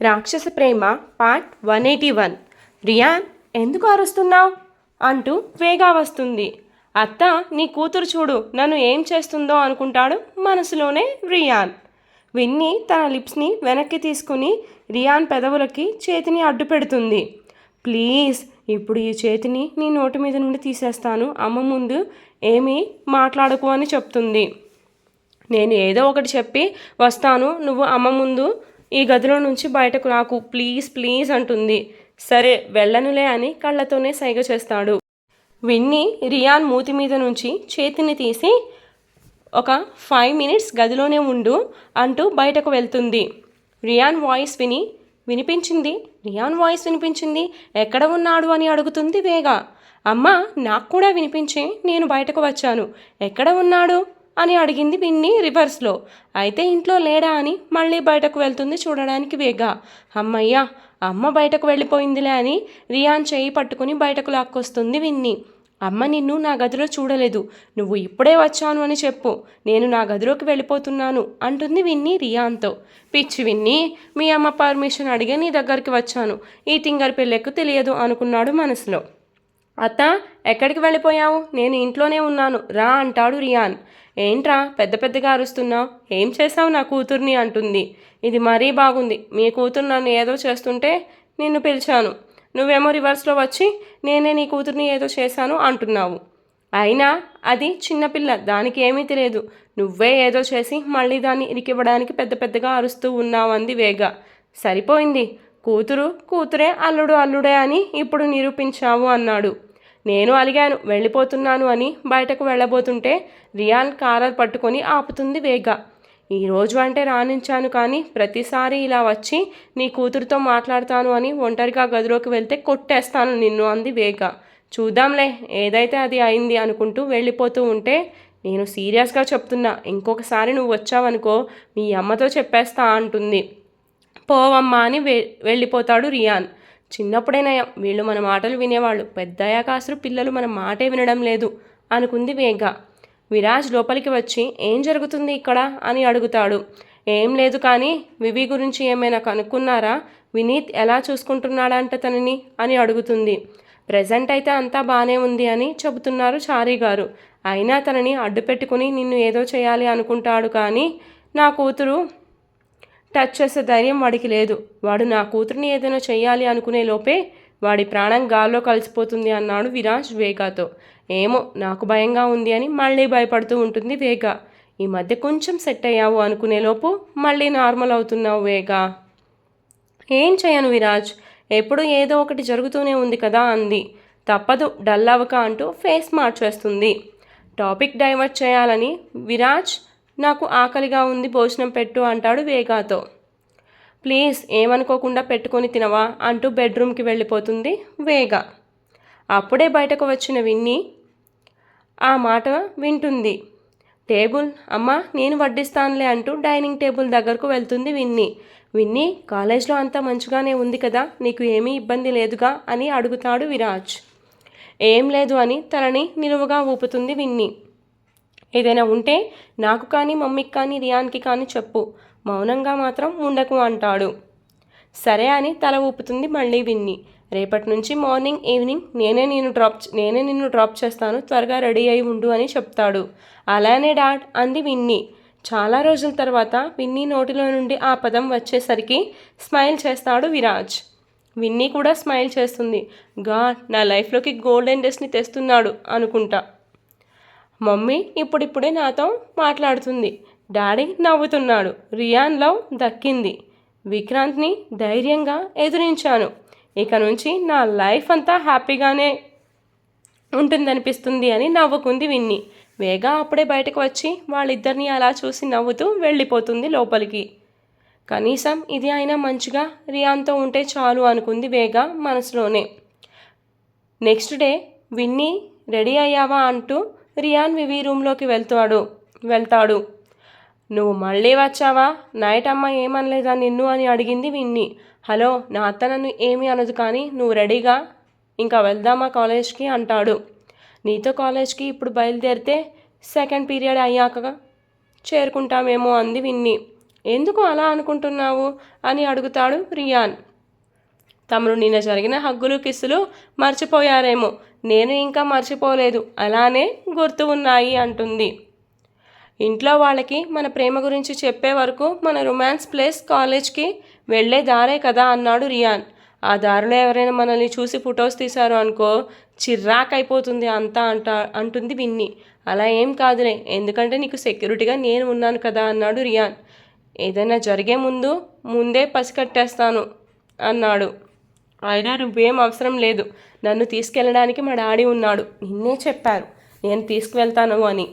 రాక్షస ప్రేమ part one eighty one Riyan ఎందుకు అరుస్తున్నావు? అంటూ వేగా వస్తుంది. అత్త నీ కూతురు చూడు నన్ను ఏం చేస్తుందో అనుకుంటాడు మనసులోనే రియాన్. విన్ని తన లిప్స్ని వెనక్కి తీసుకుని రియాన్ పెదవులకి చేతిని అడ్డు పెడుతుంది. ప్లీజ్ ఇప్పుడు ఈ చేతిని నీ నోటి మీద నుండి తీసేస్తాను. అమ్మ ముందు ఏమీ మాట్లాడకు అని చెప్తుంది. నేను ఏదో ఒకటి చెప్పి వస్తాను. నువ్వు అమ్మ ముందు ఈ గదిలో నుంచి బయటకు రాకు ప్లీజ్ ప్లీజ్ అంటుంది. సరే వెళ్ళనులే అని కళ్ళతోనే సైగ చేస్తాడు. విన్ని రియాన్ మూతి మీద నుంచి చేతిని తీసి ఒక ఫైవ్ మినిట్స్ గదిలోనే ఉండు అంటూ బయటకు వెళ్తుంది. రియాన్ వాయిస్ విని వినిపించింది? రియాన్ వాయిస్ వినిపించింది? ఎక్కడ ఉన్నాడు అని అడుగుతుంది వేగా. అమ్మ నాకు కూడా వినిపించి నేను బయటకు వచ్చాను. ఎక్కడ ఉన్నాడు? అని అడిగింది విన్ని రివర్స్లో. అయితే ఇంట్లో లేడా అని మళ్ళీ బయటకు వెళ్తుంది చూడడానికి వేగా. అమ్మయ్యా అమ్మ బయటకు వెళ్ళిపోయిందిలే అని రియాన్ చేయి పట్టుకుని బయటకు లాక్కొస్తుంది విన్ని. అమ్మ నిన్ను నా గదిలో చూడలేదు. నువ్వు ఇప్పుడే వచ్చాను అని చెప్పు. నేను నా గదిలోకి వెళ్ళిపోతున్నాను అంటుంది విన్ని రియాన్తో. పిచ్చి విన్ని మీ అమ్మ పర్మిషన్ అడిగి నీ దగ్గరికి వచ్చాను. ఈ తింగర్ పిల్లెక్కు తెలియదు అనుకున్నాడు మనసులో. అత్త ఎక్కడికి వెళ్ళిపోయావు? నేను ఇంట్లోనే ఉన్నాను. రా అంటాడు రియాన్. ఏంట్రా పెద్ద పెద్దగా అరుస్తున్నావు? ఏం చేసావు నా కూతుర్ని అంటుంది. ఇది మరీ బాగుంది. మీ కూతురు నన్ను ఏదో చేస్తుంటే నిన్ను పిలిచాను. నువ్వేమో రివర్స్లో వచ్చి నేనే నీ కూతుర్ని ఏదో చేశాను అంటున్నావు. అయినా అది చిన్నపిల్ల దానికి ఏమీ తెలియదు. నువ్వే ఏదో చేసి మళ్ళీ దాన్ని ఇరికివ్వడానికి పెద్ద పెద్దగా అరుస్తూ ఉన్నావంది వేగ. సరిపోయింది. కూతురు కూతురే అల్లుడు అల్లుడే అని ఇప్పుడు నిరూపించావు అన్నాడు. నేను అలిగాను. వెళ్ళిపోతున్నాను అని బయటకు వెళ్ళబోతుంటే రియాన్ కారర్ పట్టుకొని ఆపుతుంది వేగ. ఈరోజు అంటే రాణించాను కానీ ప్రతిసారి ఇలా వచ్చి నీ కూతురుతో మాట్లాడతాను అని ఒంటరిగా గదిలోకి వెళ్తే కొట్టేస్తాను నిన్ను అంది వేగ. చూద్దాంలే ఏదైతే అది అయింది అనుకుంటూ వెళ్ళిపోతూ ఉంటే నేను సీరియస్గా చెప్తున్నా ఇంకొకసారి నువ్వు వచ్చావనుకో మీ అమ్మతో చెప్పేస్తా అంటుంది. పోవమ్మా అని వె వెళ్ళిపోతాడు రియాన్. చిన్నప్పుడైనా వీళ్ళు మన మాటలు వినేవాళ్ళు పెద్దయ్యాక అసలు పిల్లలు మన మాటే వినడం లేదు అనుకుంది వేగ. విరాజ్ లోపలికి వచ్చి ఏం జరుగుతుంది ఇక్కడ? అని అడుగుతాడు. ఏం లేదు కానీ వివి గురించి ఏమైనా కనుక్కున్నారా? వినీత్ ఎలా చూసుకుంటున్నాడంట తనని? అని అడుగుతుంది. ప్రజెంట్ అయితే అంతా బాగానే ఉంది అని చెబుతున్నారు చారీ గారు. అయినా తనని అడ్డు పెట్టుకుని నిన్ను ఏదో చేయాలి అనుకుంటాడు కానీ నా కూతురు టచ్ చేసే ధైర్యం వాడికి లేదు. వాడు నా కూతురిని ఏదైనా చేయాలి అనుకునే లోపే వాడి ప్రాణం గాల్లో కలిసిపోతుంది అన్నాడు విరాజ్ వేగాతో. ఏమో నాకు భయంగా ఉంది అని మళ్ళీ భయపడుతూ ఉంటుంది వేగ. ఈ మధ్య కొంచెం సెట్ అయ్యావు అనుకునేలోపు మళ్ళీ నార్మల్ అవుతున్నావు వేగా. ఏం చేయను విరాజ్? ఎప్పుడు ఏదో ఒకటి జరుగుతూనే ఉంది కదా అంది. తప్పదు డల్ అవ్వక అంటూ ఫేస్ మార్చేస్తుంది. టాపిక్ డైవర్ట్ చేయాలని విరాజ్ నాకు ఆకలిగా ఉంది భోజనం పెట్టు అంటాడు వేగాతో. ప్లీజ్ ఏమనుకోకుండా పెట్టుకొని తినవా అంటూ బెడ్రూమ్కి వెళ్ళిపోతుంది వేగ. అప్పుడే బయటకు వచ్చిన విన్ని ఆ మాట వింటుంది. టేబుల్ అమ్మ నేను వడ్డిస్తానులే అంటూ డైనింగ్ టేబుల్ దగ్గరకు వెళ్తుంది విన్ని. విన్ని కాలేజ్లో అంతా మంచిగానే ఉంది కదా నీకు ఏమీ ఇబ్బంది లేదుగా అని అడుగుతాడు విరాజ్. ఏం లేదు అని తనని నిలువుగా ఊపుతుంది విన్ని. ఏదైనా ఉంటే నాకు కానీ మమ్మీకి కానీ రియాన్కి కానీ చెప్పు మౌనంగా మాత్రం ఉండకు అంటాడు. సరే అని తల ఊపుతుంది మళ్ళీ విన్ని. రేపటి నుంచి మార్నింగ్ ఈవినింగ్ నేనే నేను డ్రాప్ నేనే నిన్ను డ్రాప్ చేస్తాను త్వరగా రెడీ అయి ఉండు అని చెప్తాడు. అలానే డాడ్ అంది విన్ని. చాలా రోజుల తర్వాత విన్నీ నోటిలో నుండి ఆ పదం వచ్చేసరికి స్మైల్ చేస్తాడు విరాజ్. విన్నీ కూడా స్మైల్ చేస్తుంది. గాడ్ నా లైఫ్లోకి గోల్డెన్ డేస్ని తెస్తున్నాడు అనుకుంటా. మమ్మీ ఇప్పుడిప్పుడే నాతో మాట్లాడుతుంది. డాడీ నవ్వుతున్నాడు. రియాన్ లవ్ దక్కింది. విక్రాంత్ని ధైర్యంగా ఎదురించాను. ఇక నుంచి నా లైఫ్ అంతా హ్యాపీగానే ఉంటుందనిపిస్తుంది అని నవ్వుకుంది విన్ని. వేగా అప్పుడే బయటకు వచ్చి వాళ్ళిద్దరిని అలా చూసి నవ్వుతూ వెళ్ళిపోతుంది లోపలికి. కనీసం ఇది అయినా మంచిగా రియాన్తో ఉంటే చాలు అనుకుంది వేగా మనసులోనే. నెక్స్ట్ డే విన్నీ రెడీ అయ్యావా అంటూ రియాన్ వివి రూమ్లోకి వెళ్తాడు వెళ్తాడు. నువ్వు మళ్ళీ వచ్చావా? నైట్ అమ్మ ఏమనలేదా నిన్ను అని అడిగింది విన్ని. హలో నా అత్త నన్ను ఏమీ అనదు కానీ నువ్వు రెడీగా? ఇంకా వెళ్దామా కాలేజ్కి? అంటాడు. నీతో కాలేజ్కి ఇప్పుడు బయలుదేరితే సెకండ్ పీరియడ్ అయ్యాక చేరుకుంటామేమో అంది విన్ని. ఎందుకు అలా అనుకుంటున్నావు? అని అడుగుతాడు రియాన్. తమరు నిన్న జరిగిన హగ్గులు కిస్సులు మర్చిపోయారేమో. నేను ఇంకా మర్చిపోలేదు. అలానే గుర్తు ఉన్నాయి అంటుంది. ఇంట్లో వాళ్ళకి మన ప్రేమ గురించి చెప్పే వరకు మన రొమాన్స్ ప్లేస్ కాలేజ్కి వెళ్ళే దారే కదా అన్నాడు రియాన్. ఆ దారిలో ఎవరైనా మనల్ని చూసి ఫొటోస్ తీశారు అనుకో చిర్రాకైపోతుంది అంతా అంట అంటుంది విన్ని. అలా ఏం కాదులే ఎందుకంటే నీకు సెక్యూరిటీగా నేను ఉన్నాను కదా అన్నాడు రియాన్. ఏదైనా జరిగే ముందు ముందే పసికట్టేస్తాను అన్నాడు. అయినా నువ్వేం అవసరం లేదు నన్ను తీసుకెళ్ళడానికి మా డాడీ ఉన్నాడు. నిన్నే చెప్పారు నేను తీసుకువెళ్తాను అని.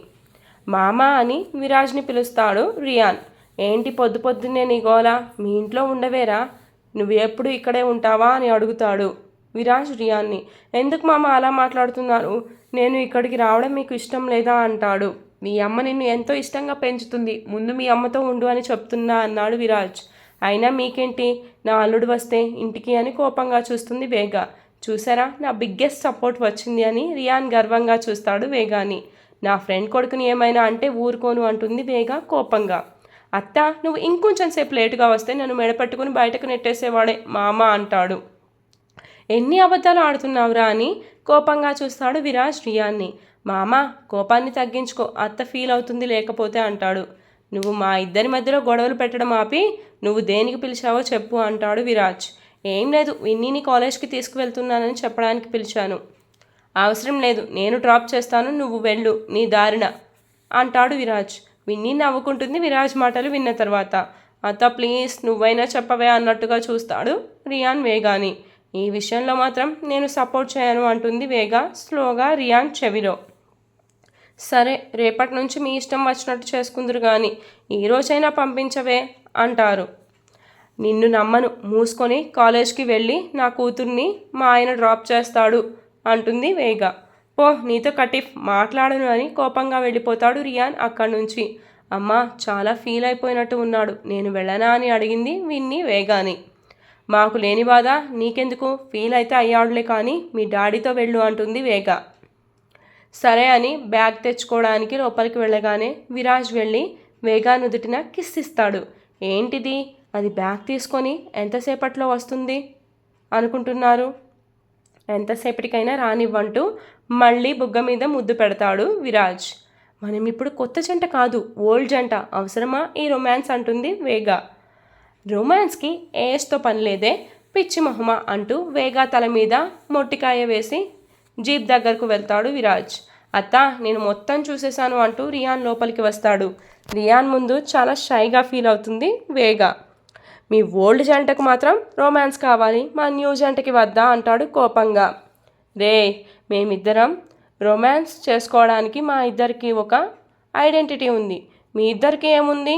మామ అని విరాజ్ని పిలుస్తాడు రియాన్. ఏంటి పొద్దు పొద్దున్నే నీ గోలా? మీ ఇంట్లో ఉండవేరా? నువ్వు ఎప్పుడు ఇక్కడే ఉంటావా అని అడుగుతాడు విరాజ్ రియాన్ని. ఎందుకు మామ అలా మాట్లాడుతున్నారు? నేను ఇక్కడికి రావడం మీకు ఇష్టం లేదా అంటాడు. మీ అమ్మ నిన్ను ఎంతో ఇష్టంగా పెంచుతుంది. ముందు మీ అమ్మతో ఉండు అని చెప్తున్నా అన్నాడు విరాజ్. అయినా మీకేంటి? నా అల్లుడు వస్తే ఇంటికి అని కోపంగా చూస్తుంది వేగా. చూసారా? నా బిగ్గెస్ట్ సపోర్ట్ వచ్చింది అని రియాన్ గర్వంగా చూస్తాడు వేగాని. నా ఫ్రెండ్ కొడుకుని ఏమైనా అంటే ఊరుకోను అంటుంది వేగ కోపంగా. అత్త నువ్వు ఇంకొంచెం సేపు లేటుగా వస్తే నన్ను మెడపట్టుకుని బయటకు నెట్టేసేవాడే మామ అంటాడు. ఎన్ని అబద్ధాలు ఆడుతున్నావురా అని కోపంగా చూస్తాడు విరాజ్ రియాన్ని మామ కోపాన్ని తగ్గించుకో అత్త ఫీల్ అవుతుంది లేకపోతే అంటాడు. నువ్వు మా ఇద్దరి మధ్యలో గొడవలు పెట్టడం ఆపి నువ్వు దేనికి పిలిచావో చెప్పు అంటాడు విరాజ్. ఏం లేదు విన్నీని కాలేజ్కి తీసుకువెళ్తున్నానని చెప్పడానికి పిలిచాను. అవసరం లేదు నేను డ్రాప్ చేస్తాను నువ్వు వెళ్ళు నీ దారిన అంటాడు విరాజ్. విన్ని నవ్వుకుంటుంది విరాజ్ మాటలు విన్న తర్వాత. అత్త ప్లీజ్ నువ్వైనా చెప్పవే అన్నట్టుగా చూస్తాడు రియాన్ వేగాని. ఈ విషయంలో మాత్రం నేను సపోర్ట్ చేయను అంటుంది వేగా స్లోగా రియాన్ చెవిలో. సరే రేపటి నుంచి మీ ఇష్టం వచ్చినట్టు చేసుకుందరు కానీ ఈ రోజైనా పంపించవే అంటారు. నిన్ను నమ్మను మూసుకొని కాలేజ్కి వెళ్ళి నా కూతుర్ని మా ఆయన డ్రాప్ చేస్తాడు. అంటుంది వేగ. పో నీతో కటిఫ్ మాట్లాడను అని కోపంగా వెళ్ళిపోతాడు రియాన్ అక్కడి నుంచి. అమ్మా చాలా ఫీల్ అయిపోయినట్టు ఉన్నాడు. నేను వెళ్ళనా అని అడిగింది విన్ని వేగాని. మాకు లేని బాధ నీకెందుకు? ఫీల్ అయితే అయ్యాడులే కానీ మీ డాడీతో వెళ్ళు అంటుంది వేగ. సరే అని బ్యాగ్ తెచ్చుకోవడానికి లోపలికి వెళ్ళగానే విరాజ్ వెళ్ళి వేగా నుదుటిన కిస్ ఇస్తాడు. ఏంటిది? అది బ్యాగ్ తీసుకొని ఎంతసేపట్లో వస్తుంది? అనుకుంటున్నారు? ఎంతసేపటికైనా రానివ్వంటూ మళ్ళీ బుగ్గ మీద ముద్దు పెడతాడు విరాజ్. మనం ఇప్పుడు కొత్త జంట కాదు ఓల్డ్ జంట. అవసరమా? ఈ రొమాన్స్ అంటుంది వేగా. రొమాన్స్కి ఏస్తో పని లేదే పిచ్చి మొహమ అంటూ వేగా తల మీద మొట్టికాయ వేసి జీప్ దగ్గరకు వెళ్తాడు విరాజ్. అత్త నేను మొత్తం చూసేశాను అంటూ రియాన్ లోపలికి వస్తాడు. రియాన్ ముందు చాలా షైగా ఫీల్ అవుతుంది వేగా. మీ ఓల్డ్ జంటకు మాత్రం రొమాన్స్ కావాలి మా న్యూ జంటకి వద్దా అంటాడు కోపంగా. రే మేమిద్దరం రొమాన్స్ చేసుకోవడానికి మా ఇద్దరికి ఒక ఐడెంటిటీ ఉంది. మీ ఇద్దరికి ఏముంది?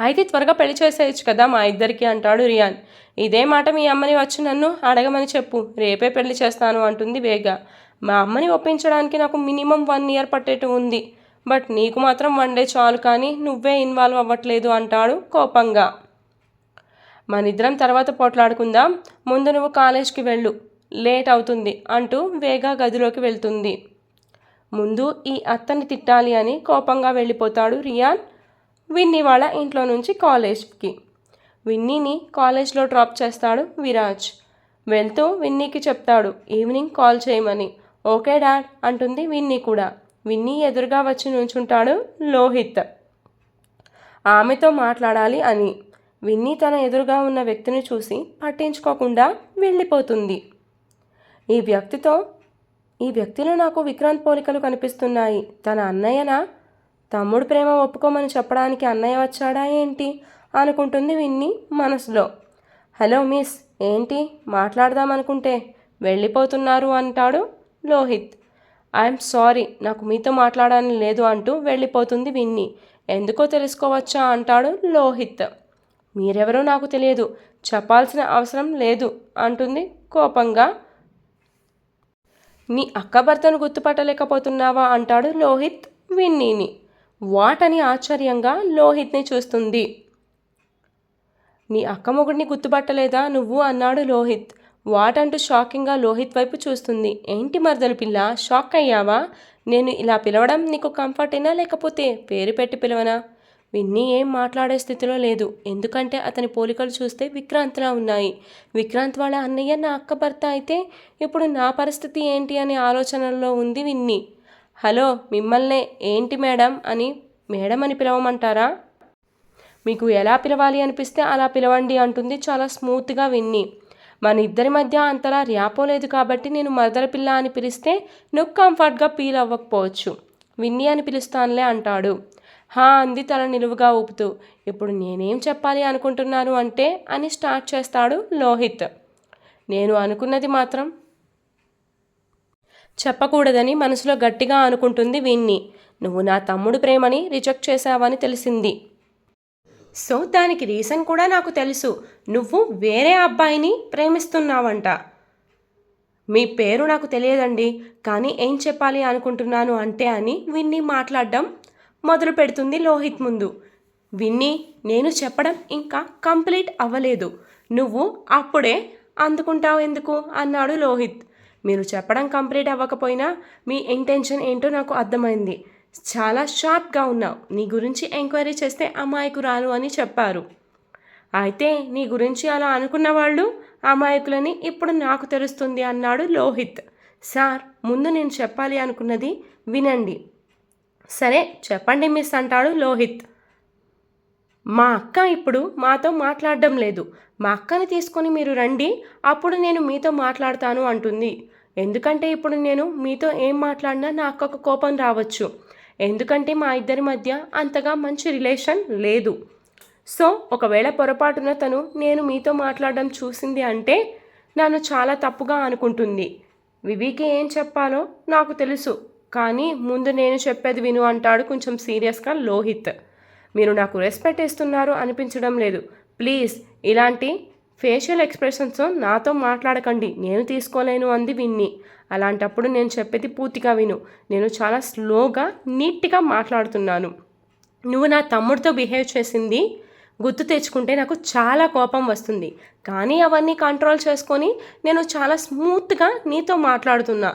అయితే త్వరగా పెళ్ళి చేసేయచ్చు కదా మా ఇద్దరికి అంటాడు రియాన్. ఇదే మాట మీ అమ్మని వచ్చి నన్ను అడగమని చెప్పు. రేపే పెళ్ళి చేస్తాను అంటుంది వేగ. మా అమ్మని ఒప్పించడానికి నాకు మినిమం వన్ ఇయర్ పట్టేట్టు ఉంది. బట్ నీకు మాత్రం వన్ డే చాలు కానీ నువ్వే ఇన్వాల్వ్ అవ్వట్లేదు అంటాడు కోపంగా. మనిద్దరం తర్వాత పోట్లాడుకుందాం. ముందు నువ్వు కాలేజ్కి వెళ్ళు. లేట్ అవుతుంది అంటూ వేగా గదిలోకి వెళ్తుంది. ముందు ఈ అత్తని తిట్టాలి అని కోపంగా వెళ్ళిపోతాడు రియాన్. విన్నీ వాళ్ళ ఇంట్లో నుంచి కాలేజ్కి. విన్నీని కాలేజ్లో డ్రాప్ చేస్తాడు విరాజ్. వెళ్తూ విన్నీకి చెప్తాడు ఈవినింగ్ కాల్ చేయమని. ఓకే డాడ్ అంటుంది విన్నీ కూడా. విన్నీ ఎదురుగా వచ్చి నుంచుంటాడు లోహిత్. ఆమెతో మాట్లాడాలి అని. విన్నీ తన ఎదురుగా ఉన్న వ్యక్తిని చూసి పట్టించుకోకుండా వెళ్ళిపోతుంది. ఈ వ్యక్తితో ఈ వ్యక్తిలో నాకు విక్రాంత్ పోలికలు కనిపిస్తున్నాయి. తన అన్నయ్యనా తమ్ముడు ప్రేమ ఒప్పుకోమని చెప్పడానికి అన్నయ్య వచ్చాడా ఏంటి? అనుకుంటుంది విన్ని మనసులో. హలో మిస్ ఏంటి? మాట్లాడదామనుకుంటే వెళ్ళిపోతున్నారు అంటాడు లోహిత్. ఐఎమ్ సారీ నాకు మీతో మాట్లాడాలని లేదు అంటూ వెళ్ళిపోతుంది విన్ని. ఎందుకో తెలుసుకోవచ్చా అంటాడు లోహిత్. మీరెవరో నాకు తెలియదు. చెప్పాల్సిన అవసరం లేదు అంటుంది కోపంగా. నీ అక్క భర్తను గుర్తుపట్టలేకపోతున్నావా అంటాడు లోహిత్ విన్నీని. వాటని ఆశ్చర్యంగా లోహిత్ని చూస్తుంది. నీ అక్క మొగుడిని గుర్తుపట్టలేదా నువ్వు అన్నాడు లోహిత్. వాటంటూ షాకింగ్గా లోహిత్ వైపు చూస్తుంది. ఏంటి మరదలు పిల్ల షాక్ అయ్యావా? నేను ఇలా పిలవడం నీకు కంఫర్టేనా లేకపోతే పేరు పెట్టి పిలవనా? విన్నీ ఏం మాట్లాడే స్థితిలో లేదు. ఎందుకంటే అతని పోలికలు చూస్తే విక్రాంత్లా ఉన్నాయి. విక్రాంత్ వాళ్ళ అన్నయ్య నా అక్క భర్త అయితే ఇప్పుడు నా పరిస్థితి ఏంటి అనే ఆలోచనలో ఉంది విన్నీ. హలో మిమ్మల్నే ఏంటి మేడం అని మేడం అని పిలవమంటారా? మీకు ఎలా పిలవాలి అనిపిస్తే అలా పిలవండి అంటుంది చాలా స్మూత్గా విన్ని. మన ఇద్దరి మధ్య అంతలా ర్యాపో లేదు కాబట్టి నేను మరదల పిల్ల అని పిలిస్తే నువ్వు కంఫర్ట్గా ఫీల్ అవ్వకపోవచ్చు. విన్ని అని పిలుస్తానులే అంటాడు. హా అంది తల నిలువుగా ఊపుతూ. ఇప్పుడు నేనేం చెప్పాలి అనుకుంటున్నాను అంటే అని స్టార్ట్ చేస్తాడు లోహిత్. నేను అనుకున్నది మాత్రం చెప్పకూడదని మనసులో గట్టిగా అనుకుంటుంది విన్ని నువ్వు నా తమ్ముడు ప్రేమని రిజెక్ట్ చేశావని తెలిసింది. సో దానికి రీజన్ కూడా నాకు తెలుసు. నువ్వు వేరే అబ్బాయిని ప్రేమిస్తున్నావంట. మీ పేరు నాకు తెలియదండి. కానీ ఏం చెప్పాలి అనుకుంటున్నాను అంటే అని విన్ని మాట్లాడడం మొదలు పెడుతుంది లోహిత్ ముందు. విన్ని నేను చెప్పడం ఇంకా కంప్లీట్ అవ్వలేదు. నువ్వు అప్పుడే అందుకుంటావు ఎందుకు? అన్నాడు లోహిత్. మీరు చెప్పడం కంప్లీట్ అవ్వకపోయినా మీ ఇంటెన్షన్ ఏంటో నాకు అర్థమైంది. చాలా షార్ప్గా ఉన్నావు. నీ గురించి ఎంక్వైరీ చేస్తే అమాయకురాలు అని చెప్పారు. అయితే నీ గురించి అలా అనుకున్న వాళ్ళు అమాయకులని ఇప్పుడు నాకు తెలుస్తుంది అన్నాడు లోహిత్. సార్ ముందు నేను చెప్పాలి అనుకున్నది వినండి. సరే చెప్పండి మిస్ అంటాడు లోహిత్. మా అక్క ఇప్పుడు మాతో మాట్లాడడం లేదు. మా అక్కని తీసుకొని మీరు రండి అప్పుడు నేను మీతో మాట్లాడతాను అంటుంది. ఎందుకంటే ఇప్పుడు నేను మీతో ఏం మాట్లాడినా నా అక్కకు కోపం రావచ్చు. ఎందుకంటే మా ఇద్దరి మధ్య అంతగా మంచి రిలేషన్ లేదు. సో ఒకవేళ పొరపాటున తను నేను మీతో మాట్లాడడం చూసింది అంటే నన్ను చాలా తప్పుగా అనుకుంటుంది. వివికి ఏం చెప్పాలో నాకు తెలుసు. కానీ ముందు నేను చెప్పేది విను అంటాడు కొంచెం సీరియస్గా లోహిత్. మీరు నాకు రెస్పెక్ట్ ఇస్తున్నారు అనిపించడం లేదు. ప్లీజ్ ఇలాంటి ఫేషియల్ ఎక్స్ప్రెషన్స్ నాతో మాట్లాడకండి. నేను తీసుకోలేను అంది విన్ని. అలాంటప్పుడు నేను చెప్పేది పూర్తిగా విను. నేను చాలా స్లోగా నీట్గా మాట్లాడుతున్నాను. నువ్వు నా తమ్ముడితో బిహేవ్ చేసింది గుర్తు తెచ్చుకుంటే నాకు చాలా కోపం వస్తుంది. కానీ అవన్నీ కంట్రోల్ చేసుకొని నేను చాలా స్మూత్గా నీతో మాట్లాడుతున్నా.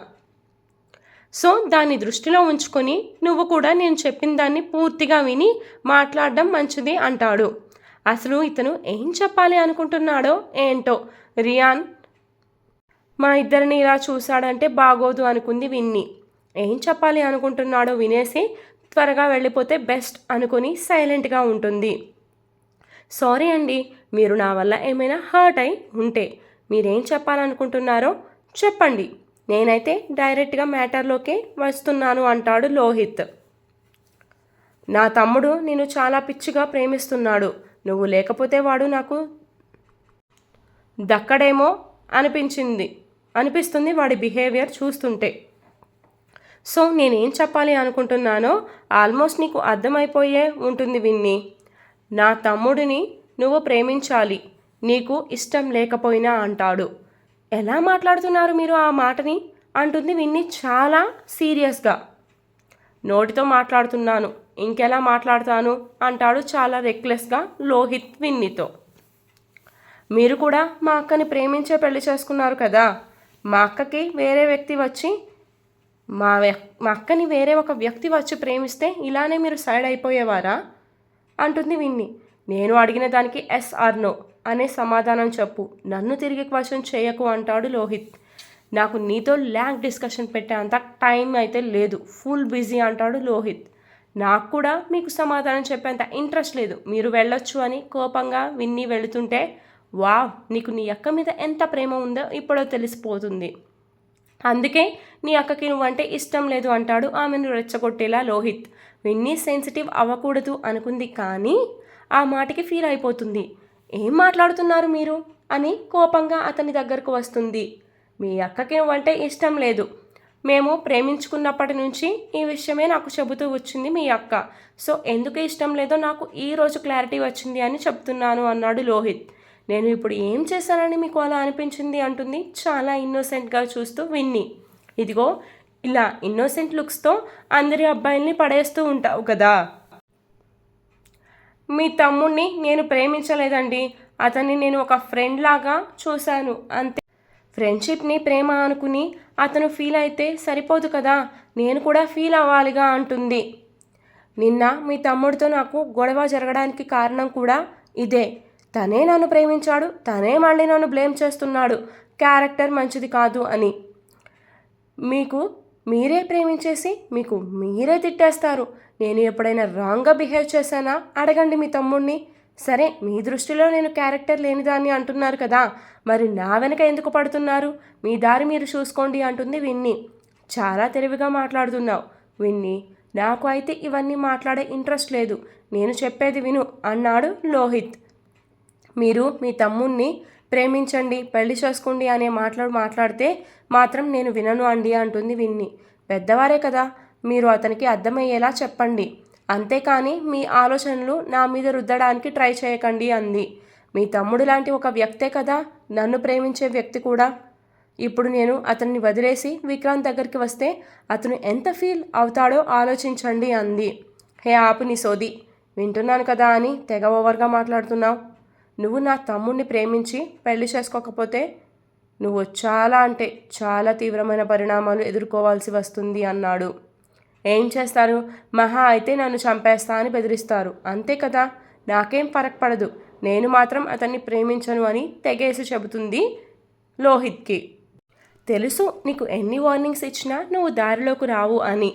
సో దాన్ని దృష్టిలో ఉంచుకొని నువ్వు కూడా నేను చెప్పిన దాన్ని పూర్తిగా విని మాట్లాడడం మంచిది అంటాడు. అసలు ఇతను ఏం చెప్పాలి అనుకుంటున్నాడో ఏంటో రియాన్ మా ఇద్దరిని ఇలా చూశాడంటే బాగోదు అనుకుంది విన్ని. ఏం చెప్పాలి అనుకుంటున్నాడో వినేసి త్వరగా వెళ్ళిపోతే బెస్ట్ అనుకుని సైలెంట్గా ఉంటుంది. సారీ అండి మీరు నా వల్ల ఏమైనా హర్ట్ అయి ఉంటే మీరేం చెప్పాలనుకుంటున్నారో చెప్పండి. నేనైతే డైరెక్ట్గా మ్యాటర్లోకి వస్తున్నాను అంటాడు లోహిత్. నా తమ్ముడు నేను చాలా పిచ్చిగా ప్రేమిస్తున్నాడు. నువ్వు లేకపోతే వాడు నాకు దక్కడేమో అనిపించింది. అనిపిస్తుంది వాడి బిహేవియర్ చూస్తుంటే. సో నేనేం చెప్పాలి అనుకుంటున్నానో ఆల్మోస్ట్ నీకు అర్థమైపోయే ఉంటుంది విన్ని. నా తమ్ముడిని నువ్వు ప్రేమించాలి. నీకు ఇష్టం లేకపోయినా అంటాడు. ఎలా మాట్లాడుతున్నారు మీరు ఆ మాటని? అంటుంది విన్ని చాలా సీరియస్గా. నోటితో మాట్లాడుతున్నాను ఇంకెలా మాట్లాడతాను? అంటాడు చాలా రెక్లెస్గా లోహిత్ విన్నితో. మీరు కూడా మా అక్కని ప్రేమించే పెళ్ళి చేసుకున్నారు కదా? మా అక్కకి వేరే వ్యక్తి వచ్చి మా మా అక్కని వేరే ఒక వ్యక్తి వచ్చి ప్రేమిస్తే ఇలానే మీరు సైడ్ అయిపోయేవారా? అంటుంది విన్ని. నేను అడిగిన దానికి ఎస్ ఆర్ నో. అనే సమాధానం చెప్పు. నన్ను తిరిగి క్వశ్చన్ చేయకు అంటాడు లోహిత్. నాకు నీతో ల్యాంగ్ డిస్కషన్ పెట్టే అంత టైం అయితే లేదు. ఫుల్ బిజీ అంటాడు లోహిత్. నాకు కూడా మీకు సమాధానం చెప్పేంత ఇంట్రెస్ట్ లేదు. మీరు వెళ్ళొచ్చు అని కోపంగా విన్ని వెళుతుంటే వావ్ నీకు నీ అక్క మీద ఎంత ప్రేమ ఉందో ఇప్పుడో తెలిసిపోతుంది. అందుకే నీ అక్కకి నువ్వంటే ఇష్టం లేదు అంటాడు ఆమెను రెచ్చగొట్టేలా లోహిత్. విన్నీ సెన్సిటివ్ అవ్వకూడదు అనుకుంది కానీ ఆ మాటకి ఫీల్ అయిపోతుంది. ఏం మాట్లాడుతున్నారు మీరు? అని కోపంగా అతని దగ్గరకు వస్తుంది. మీ అక్కకి నువ్వంటే ఇష్టం లేదు. మేము ప్రేమించుకున్నప్పటి నుంచి ఈ విషయమే నాకు చెబుతూ వచ్చింది మీ అక్క. సో ఎందుకు ఇష్టం లేదో నాకు ఈ రోజు క్లారిటీ వచ్చింది అని చెప్తున్నాను అన్నాడు లోహిత్. నేను ఇప్పుడు ఏం చేశానని మీకు అలా అనిపించింది? అంటుంది చాలా ఇన్నోసెంట్గా చూస్తూ విన్ని. ఇదిగో ఇలా ఇన్నోసెంట్ లుక్స్తో అందరి అబ్బాయిల్ని పడేస్తూ ఉంటావు కదా. మీ తమ్ముణ్ణి నేను ప్రేమించలేదండి. అతన్ని నేను ఒక ఫ్రెండ్ లాగా చూశాను. అంతే. ఫ్రెండ్షిప్ని ప్రేమ అనుకుని అతను ఫీల్ అయితే సరిపోదు కదా. నేను కూడా ఫీల్ అవ్వాలిగా అంటుంది. నిన్న మీ తమ్ముడితో నాకు గొడవ జరగడానికి కారణం కూడా ఇదే. తనే నన్ను ప్రేమించాడు. తనే మళ్ళీ నన్ను బ్లేమ్ చేస్తున్నాడు. క్యారెక్టర్ మంచిది కాదు అని. మీకు మీరే ప్రేమించేసి మీకు మీరే తిట్టేస్తారు. నేను ఎప్పుడైనా రాంగ్గా బిహేవ్ చేశానా? అడగండి మీ తమ్ముడిని సరే మీ దృష్టిలో నేను క్యారెక్టర్ లేనిదాన్ని అంటున్నారు కదా. మరి నా వెనక ఎందుకు పడుతున్నారు? మీ దారి మీరు చూసుకోండి అంటుంది విన్ని. చాలా తెలివిగా మాట్లాడుతున్నావు విన్ని. నాకు అయితే ఇవన్నీ మాట్లాడే ఇంట్రెస్ట్ లేదు. నేను చెప్పేది విను అన్నాడు లోహిత్. మీరు మీ తమ్ముణ్ణి ప్రేమించండి పెళ్ళి చేసుకోండి అనే మాట్లాడు మాట్లాడితే మాత్రం నేను వినను అండి అంటుంది విన్ని. పెద్దవారే కదా. మీరు అతనికి అర్థమయ్యేలా చెప్పండి. అంతేకాని మీ ఆలోచనలు నా మీద రుద్దడానికి ట్రై చేయకండి అంది. మీ తమ్ముడు లాంటి ఒక వ్యక్తే కదా? నన్ను ప్రేమించే వ్యక్తి కూడా? ఇప్పుడు నేను అతన్ని వదిలేసి విక్రాంత్ దగ్గరికి వస్తే అతను ఎంత ఫీల్ అవుతాడో ఆలోచించండి అంది. హే ఆపు నీ సోది. వింటున్నాను కదా అని తెగ ఓవర్గా మాట్లాడుతున్నావు. నువ్వు నా తమ్ముడిని ప్రేమించి పెళ్ళి చేసుకోకపోతే? నువ్వు చాలా అంటే చాలా తీవ్రమైన పరిణామాలు ఎదుర్కోవాల్సి వస్తుంది అన్నాడు. ఏం చేస్తారు? మహా అయితే నన్ను చంపేస్తా అని బెదిరిస్తారు. అంతే కదా? నాకేం ఫరక్ పడదు. నేను మాత్రం అతన్ని ప్రేమించను అని తెగేసి చెబుతుంది లోహిత్కి. తెలుసు నీకు ఎన్ని వార్నింగ్స్ ఇచ్చినా నువ్వు దారిలోకి రావు అని.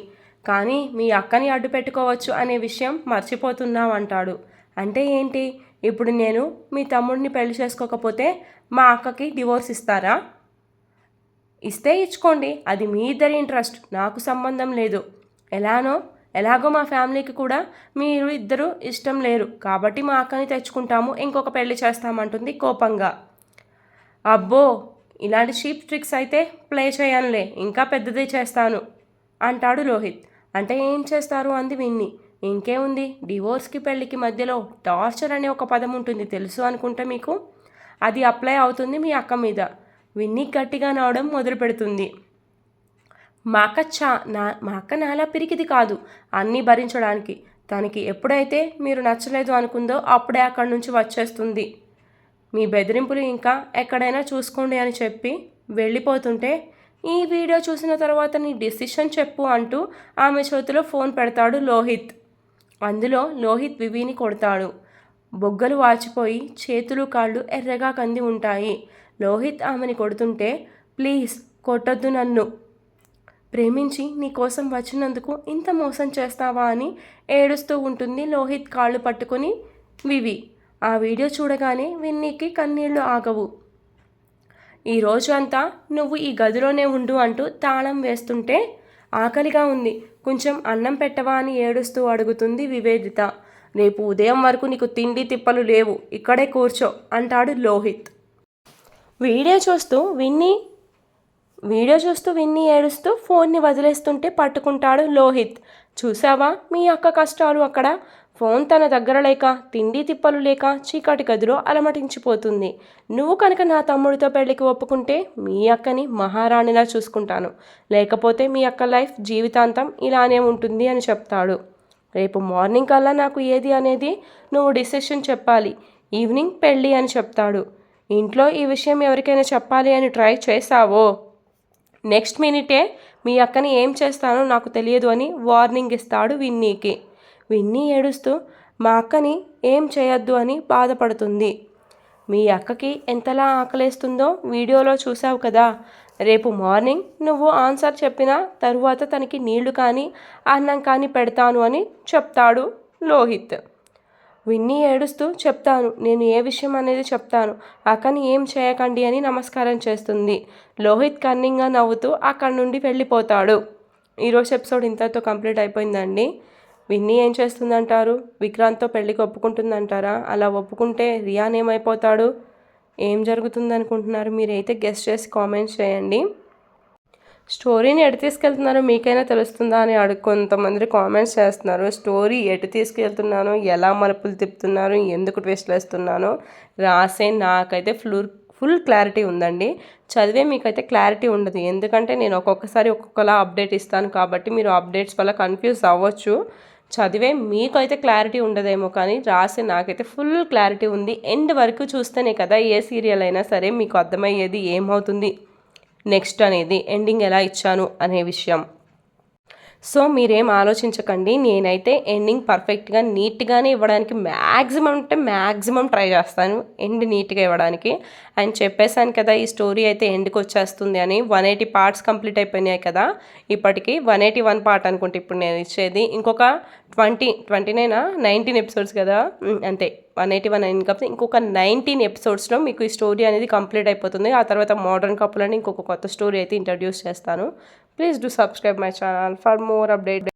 కానీ మీ అక్కని అడ్డు పెట్టుకోవచ్చు అనే విషయం మర్చిపోతున్నావు అంటాడు అంటే ఏంటి? ఇప్పుడు నేను మీ తమ్ముడిని పెళ్ళి చేసుకోకపోతే మా అక్కకి డివోర్స్ ఇస్తారా? ఇస్తే ఇచ్చుకోండి. అది మీ ఇద్దరి ఇంట్రెస్ట్. నాకు సంబంధం లేదు. ఎలానో ఎలాగో మా ఫ్యామిలీకి కూడా మీరు ఇద్దరు ఇష్టం లేరు. కాబట్టి మా అక్కని తెచ్చుకుంటాము ఇంకొక పెళ్ళి చేస్తామంటుంది కోపంగా. అబ్బో ఇలాంటి చీప్ ట్రిక్స్ అయితే ప్లే చేయనులే ఇంకా పెద్దదే చేస్తాను అంటాడు రోహిత్. అంటే ఏం చేస్తారు అంది విన్ని. ఇంకేముంది డివోర్స్కి పెళ్ళికి మధ్యలో టార్చర్ అనే ఒక పదం ఉంటుంది తెలుసు అనుకుంటే మీకు? అది అప్లై అవుతుంది మీ అక్క మీద. విన్ని గట్టిగా నవ్వడం మొదలు పెడుతుంది మా అక్క చా నా మా అక్క నాలా పిరికిది కాదు అన్నీ భరించడానికి. తనకి ఎప్పుడైతే మీరు నచ్చలేదు అనుకుందో అప్పుడే అక్కడి నుంచి వచ్చేస్తుంది. మీ బెదిరింపులు ఇంకా ఎక్కడైనా చూసుకోండి అని చెప్పి వెళ్ళిపోతుంటే ఈ వీడియో చూసిన తర్వాత నీ డిసిషన్ చెప్పు అంటూ ఆమె చేతిలో ఫోన్ పెడతాడు లోహిత్. అందులో లోహిత్ వివిని కొడతాడు. బొగ్గలు వాచిపోయి చేతులు కాళ్ళు ఎర్రగా కంది ఉంటాయి. లోహిత్ ఆమెని కొడుతుంటే ప్లీజ్ కొట్టొద్దు నన్ను. ప్రేమించి నీ కోసం వచ్చినందుకు ఇంత మోసం చేస్తావా అని ఏడుస్తూ ఉంటుంది లోహిత్ కాళ్ళు పట్టుకొని. వివి ఆ వీడియో చూడగానే విన్నీకి కన్నీళ్ళు ఆగవు. ఈ రోజు అంతా నువ్వు ఈ గదిలోనే ఉండు అంటూ తాళం వేస్తుంటే ఆకలిగా ఉంది. కొంచెం అన్నం పెట్టవా అని ఏడుస్తూ అడుగుతుంది వివేదిత. రేపు ఉదయం వరకు నీకు తిండి తిప్పలు లేవు. ఇక్కడే కూర్చో అంటాడు లోహిత్. వీడియో చూస్తూ విన్నీ వీడియో చూస్తూ విన్ని ఏడుస్తూ ఫోన్ని వదిలేస్తుంటే పట్టుకుంటాడు లోహిత్. చూసావా మీ అక్క కష్టాలు అక్కడ. ఫోన్ తన దగ్గర లేక తిండి తిప్పలు లేక చీకటి గదిలో అలమటించిపోతుంది. నువ్వు కనుక నా తమ్ముడితో పెళ్ళికి ఒప్పుకుంటే మీ అక్కని మహారాణిలా చూసుకుంటాను. లేకపోతే మీ అక్క లైఫ్ జీవితాంతం ఇలానే ఉంటుంది అని చెప్తాడు. రేపు మార్నింగ్ కల్లా నాకు ఏది అనేది నువ్వు డిసిషన్ చెప్పాలి. ఈవినింగ్ పెళ్ళి అని చెప్తాడు. ఇంట్లో ఈ విషయం ఎవరికైనా చెప్పాలి అని ట్రై చేశావో? నెక్స్ట్ మినిటే మీ అక్కని ఏం చేస్తానో నాకు తెలియదు అని వార్నింగ్ ఇస్తాడు విన్నీకి. విన్నీ ఏడుస్తూ మా అక్కని ఏం చేయొద్దు అని బాధపడుతుంది. మీ అక్కకి ఎంతలా ఆకలేస్తుందో వీడియోలో చూసావు కదా. రేపు మార్నింగ్ నువ్వు ఆన్సర్ చెప్పిన తరువాత తనకి నీళ్ళు కానీ అన్నం కానీ పెడతాను అని చెప్తాడు లోహిత్. విన్నీ ఏడుస్తూ చెప్తాను నేను ఏ విషయం అనేది చెప్తాను అక్కని ఏం చేయకండి అని నమస్కారం చేస్తుంది. లోహిత్ కన్నింగ్గా నవ్వుతూ అక్కడి నుండి వెళ్ళిపోతాడు. ఈరోజు ఎపిసోడ్ ఇంతతో కంప్లీట్ అయిపోయిందండి. విన్నీ ఏం చేస్తుందంటారు? విక్రాంత్తో పెళ్ళికి ఒప్పుకుంటుందంటారా? అలా ఒప్పుకుంటే రియాన్ ఏమైపోతాడు? ఏం జరుగుతుంది అనుకుంటున్నారు మీరైతే గెస్ట్ చేసి కామెంట్స్ చేయండి. స్టోరీని ఎటు తీసుకెళ్తున్నారో మీకైనా తెలుస్తుందా అని అడుగు కొంతమంది కామెంట్స్ చేస్తున్నారు. స్టోరీ ఎటు తీసుకెళ్తున్నానో ఎలా మలుపులు తిప్పుతున్నాను ఎందుకు ట్విస్ట్లు వేస్తున్నానో రాసే నాకైతే ఫ్లూర్ ఫుల్ క్లారిటీ ఉందండి. చదివే మీకైతే క్లారిటీ ఉండదు. ఎందుకంటే నేను ఒక్కొక్కసారి ఒక్కొక్కలా అప్డేట్ ఇస్తాను కాబట్టి మీరు అప్డేట్స్ వల్ల కన్ఫ్యూజ్ అవ్వచ్చు. చదివే మీకు అయితే క్లారిటీ ఉండదేమో కానీ రాసే నాకైతే ఫుల్ క్లారిటీ ఉంది. ఎండ్ వరకు చూస్తేనే కదా ఏ సీరియల్ అయినా సరే మీకు అర్థమయ్యేది ఏమవుతుంది. నెక్స్ట్ అనేది ఎండింగ్ ఎలా ఇచ్చాను అనే విషయం. సో మీరేం ఆలోచించకండి నేనైతే ఎండింగ్ పర్ఫెక్ట్గా నీట్గానే ఇవ్వడానికి మ్యాక్సిమం అంటే మ్యాక్సిమం ట్రై చేస్తాను ఎండ్ నీట్గా ఇవ్వడానికి. అండ్ చెప్పేశాను కదా ఈ స్టోరీ అయితే ఎండ్కి వచ్చేస్తుంది అని వన్ ఎయిటీ పార్ట్స్ కంప్లీట్ అయిపోయినాయి కదా ఇప్పటికి వన్ ఎయిటీ వన్ పార్ట్ అనుకుంటే ఇప్పుడు నేను ఇచ్చేది. ఇంకొక ట్వంటీ ట్వంటీ నైనా నైన్టీన్ ఎపిసోడ్స్ కదా అంతే వన్ ఎయిటీ వన్ అయింది కాబట్టి ఇంకొక నైన్టీన్ ఎపిసోడ్స్లో మీకు ఈ స్టోరీ అనేది కంప్లీట్ అయిపోతుంది. ఆ తర్వాత మోడర్న్ కపుల్ అని ఇంకొక కొత్త స్టోరీ అయితే ఇంట్రడ్యూస్ చేస్తాను. Please do subscribe my channel for more updates.